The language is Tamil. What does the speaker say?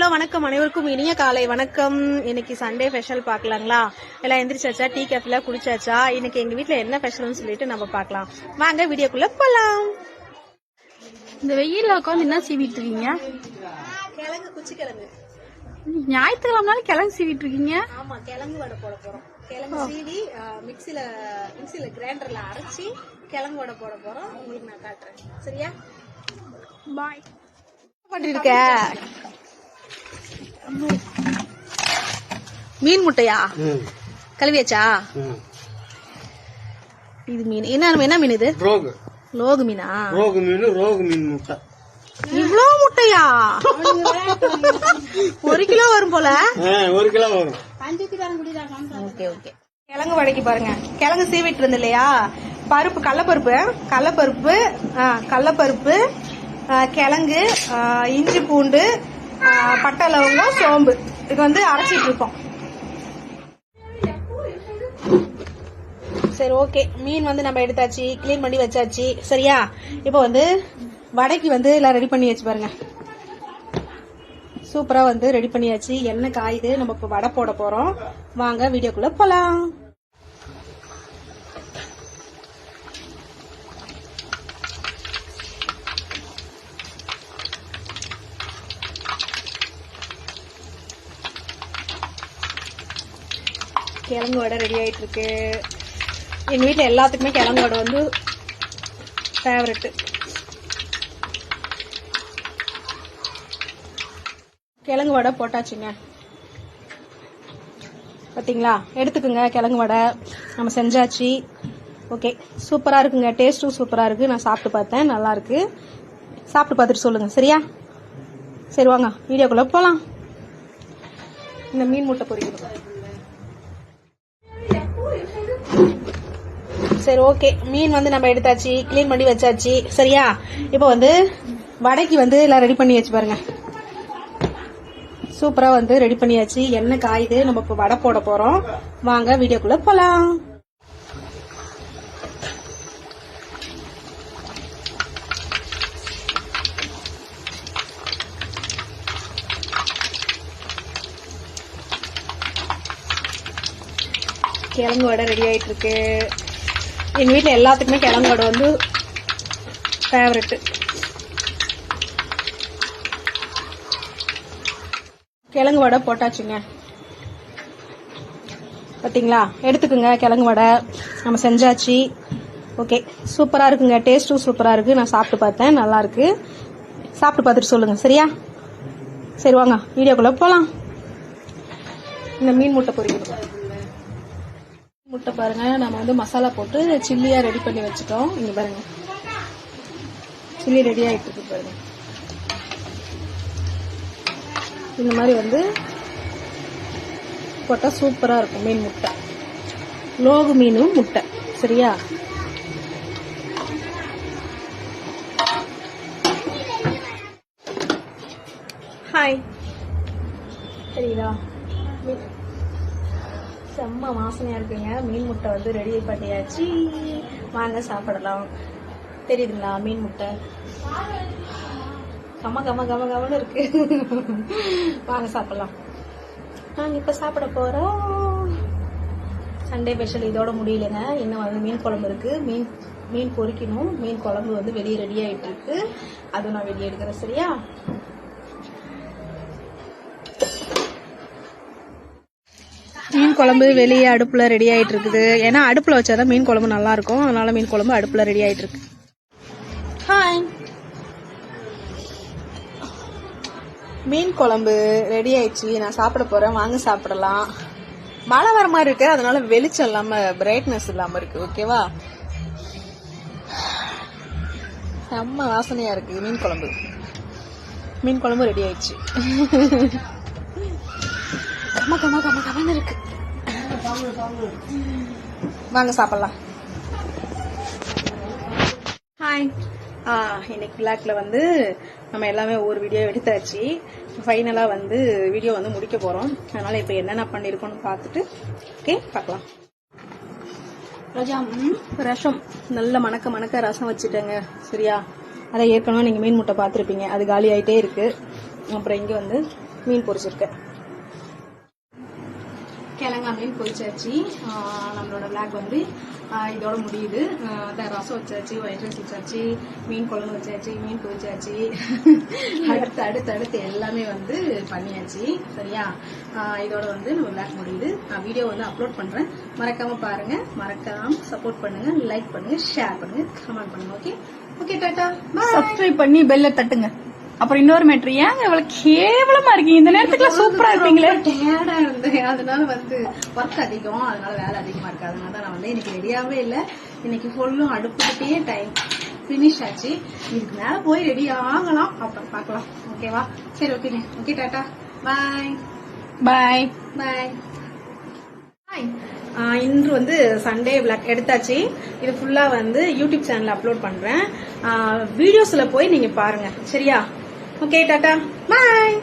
ஹலோ வணக்கம் அனைவருக்கும். இனிய காலை வணக்கம். இன்னைக்கு சண்டே ஸ்பெஷல் பார்க்கலாங்களா? எல்லாம் எந்திரிச்சாச்சா? டீ காஃபில குடிச்சாச்சா? இன்னைக்கு எங்க வீட்ல என்ன ஸ்பெஷல்னு சொல்லிட்டு நம்ம பார்க்கலாம். வாங்க வீடியோக்குள்ள போலாம். இந்த வெயில்ல உட்காந்து என்ன சீவிட்டு இருக்கீங்க? கிழங்கு குச்சி கிழங்கு. ஞாயிற்றுக்கிழமனாலும் கிழங்கு சீவிட்டு இருக்கீங்க? ஆமா கிழங்கு வடை போட போறோம். கிழங்கு சீவி மிக்சில மிக்சில கிரைண்டர்ல அரைச்சி கிழங்கு வடை போட போறோம். உங்களுக்கு நான் காட்டுறேன். சரியா? பாய் பண்ணிருக்க? மீன் முட்டையா? கழுவியாச்சா? இது மீன். என்ன என்ன மீன் இது? ரோகு. லோகு மீனா? ரோகு மீன் ரோகு மீன் முட்டை. இவ்ளோ முட்டையா? ஒரு கிலோ வரும் போல? ஒரு கிலோ வரும். Okay okay. கிழங்கு வடைக்கு பாருங்க. கிழங்கு சீவிட்டு இருந்த இல்லையா பருப்பு கடலப்பருப்பு கடலப்பருப்பு கடலப்பருப்பு கிழங்கு இஞ்சி பூண்டு பட்டை லவங்கம் சோம்பு. இது வந்து அரைச்சிட்டு இருக்கோம் சரி ஓகே. மீன் வந்து நம்ம எடுத்தாச்சு க்ளீன் பண்ணி வச்சாச்சு. சரியா? இப்போ வந்து வடைக்கு வந்து எல்லாம் ரெடி பண்ணி வச்சு பாருங்க. சூப்பரா வந்து ரெடி பண்ணியாச்சு. எண்ணெய் காயுது. நம்ம இப்போ வடை போட போறோம். வாங்க வீடியோக்குள்ள போலாம். கிழங்கு வடை ரெடி ஆயிட்டு இருக்கு எங்க வீட்ல எல்லாத்துக்குமே கிழங்கு வடை வந்து ஃபேவரட் கிழங்கு வடை போட்டாச்சுங்க. பாத்தீங்களா? எடுத்துக்குங்க கிழங்கு வடை. நம்ம செஞ்சாச்சு. ஓகே சூப்பரா இருக்குங்க. டேஸ்ட்டும் சூப்பரா இருக்கு. நான் சாப்பிட்டு பார்த்தேன். நல்லா இருக்கு. சாப்பிட்டு பார்த்துட்டு சொல்லுங்க. சரியா? சரி வாங்க. வீடியோக்குள்ள போலாம். இந்த மீன் முட்டை பொரிக்கணும் சரி ஓகே மீன் வந்து நம்ம எடுத்தாச்சு க்ளீன் பண்ணி வச்சாச்சு. சரியா? இப்போ வந்து வடைக்கு வந்து எல்லாம் ரெடி பண்ணி வச்சு பாருங்க. சூப்பரா வந்து ரெடி பண்ணியாச்சு. எண்ணெய் காயுது நம்ம இப்போ வடை போட போறோம். வாங்க வீடியோக்குள்ள போலாம். கிழங்கு வடை ரெடி ஆயிட்டு இருக்கு. எங்க வீட்டில் எல்லாத்துக்குமே கிழங்கு வடை வந்து ஃபேவரட் கிழங்கு வடை போட்டாச்சுங்க. பாத்தீங்களா? எடுத்துக்குங்க கிழங்கு வடை. நம்ம செஞ்சாச்சு. ஓகே சூப்பரா இருக்குங்க. டேஸ்ட்டும் சூப்பரா இருக்கு. நான் சாப்பிட்டு பார்த்தேன். நல்லா இருக்கு. சாப்பிட்டு பார்த்துட்டு சொல்லுங்க. சரியா? சரி வாங்க. வீடியோக்குள்ள போலாம். இந்த மீன் முட்டை பொரிக்கணும் முட்டை பாருங்க. நம்ம வந்து மசாலா போட்டு சில்லியா ரெடி பண்ணி வச்சுட்டோம். இங்க பாருங்க. சில்லி ரெடி ஆயிட்டு பாருங்க. இந்த மாதிரி வந்து போட்டா சூப்பரா இருக்கும். மீன் முட்டை. லோகு மீனும் முட்டை. சரியா? ஹாய் சரிதா செம்ம வாசனையா இருக்குங்க. மீன் முட்டை வந்து ரெடி பண்ணியாச்சு வாங்க சாப்பிடலாம். தெரியுதுங்களா மீன் முட்டை? கம கம கம கமன்னு இருக்கு. வாங்க சாப்பிடலாம். நாங்க இப்ப சாப்பிட போறோம். சண்டே ஸ்பெஷல் இதோட முடியலங்க. இன்னும் வந்து மீன் குழம்பு இருக்கு. மீன் மீன் பொரிக்கணும் மீன் குழம்பு வந்து வெளியே ரெடி ஆயிட்டு இருக்கு. அதுவும் நான் வெளியே எடுக்கிறேன் சரியா? குழம்பு வெளியே அடுப்புல ரெடி ஆயிட்டு இருக்குது ஏன்னா அடுப்புல வச்சாதான் மீன் குழம்பு நல்லா இருக்கும் அதனால மீன் குழம்பு அடுப்புல ரெடி ஆயிட்டு இருக்கு ஹாய் மீன் குழம்பு ரெடி ஆயிடுச்சு. நான் சாப்பிட போறேன். வாங்க சாப்பிடலாம். மழை வர மாதிரி இருக்கு. அதனால வெளிச்சம் இல்லாம பிரைட்னஸ் இல்லாம இருக்கு. ஓகேவா செம்ம வாசனையா இருக்கு மீன் குழம்பு. மீன் குழம்பு ரெடி ஆயிடுச்சு. கம கம கம கமன்னு இருக்கு. வாங்க சாப்பிடலாம். ஹாய் இன்னைக்கு பிளாக்ல வந்து நம்ம எல்லாமே ஒவ்வொரு வீடியோ எடுத்தாச்சு. ஃபைனலா வந்து வீடியோ வந்து முடிக்க போறோம். அதனால இப்போ என்னென்ன பண்ணிருக்கோம்னு பார்த்துட்டு ஓகே பார்க்கலாம். ரோஜா ரசம். நல்ல மணக்க மணக்க ரசம் வச்சுட்டேங்க சரியா? அதை ஏற்கனவே நீங்க மீன் முட்டை பார்த்துருப்பீங்க. அது காலி ஆயிட்டே இருக்கு. அப்புறம் இங்கே வந்து மீன் பொரிச்சிருக்கேன். கிழங்கா மீன் பொரிச்சாச்சு. நம்மளோட பிளாக் வந்து இதோட முடியுது. அதான் ரசம் வச்சாச்சு ஒயிட் ரைஸ் வச்சாச்சு மீன் குழம்பு வச்சாச்சு மீன் பொரிச்சாச்சு. அடுத்து அடுத்து அடுத்து எல்லாமே வந்து பண்ணியாச்சு. சரியா? இதோட வந்து நம்ம பிளாக் முடியுது. நான் வீடியோ வந்து அப்லோட் பண்றேன். மறக்காம பாருங்க. மறக்காம சப்போர்ட் பண்ணுங்க. லைக் பண்ணுங்க. ஷேர் பண்ணுங்க. கமெண்ட் பண்ணுங்க. ஓகே ஓகே டாட்டா சப்ஸ்கிரைப் பண்ணி பெல்ல தட்டுங்க. அப்புறம் இன்னொரு மேட்ரு ஏங்க இவ்வளவு கேவலமா இருக்கீங்க? இந்த நேரத்துக்குலாம் சூப்பரா இருப்பீங்களே டயர்டா இருந்தேன் அதனால வந்து ஒர்க் அதிகம் அதனால வேலை அதிகமா இருக்கு அதனால தான் நான் வந்து இன்னைக்கு ரெடியாவே இல்ல. இன்னைக்கு ஃபுல்லும் அடுப்புக்கிட்டே டைம் ஃபினிஷ் ஆச்சு. இதுக்கு மேல போய் ரெடி ஆகலாம். அப்புறம் பார்க்கலாம். ஓகேவா சரி ஓகேங்க okay tata. Bye bye bye hi இன்று வந்து சண்டே விளாக் எடுத்தாச்சு. இது ஃபுல்லா வந்து யூடியூப் சேனல்ல அப்லோட் பண்றேன். வீடியோஸ்ல போய் நீங்க பாருங்க. சரியா? ஓகே டாட்டா பாய்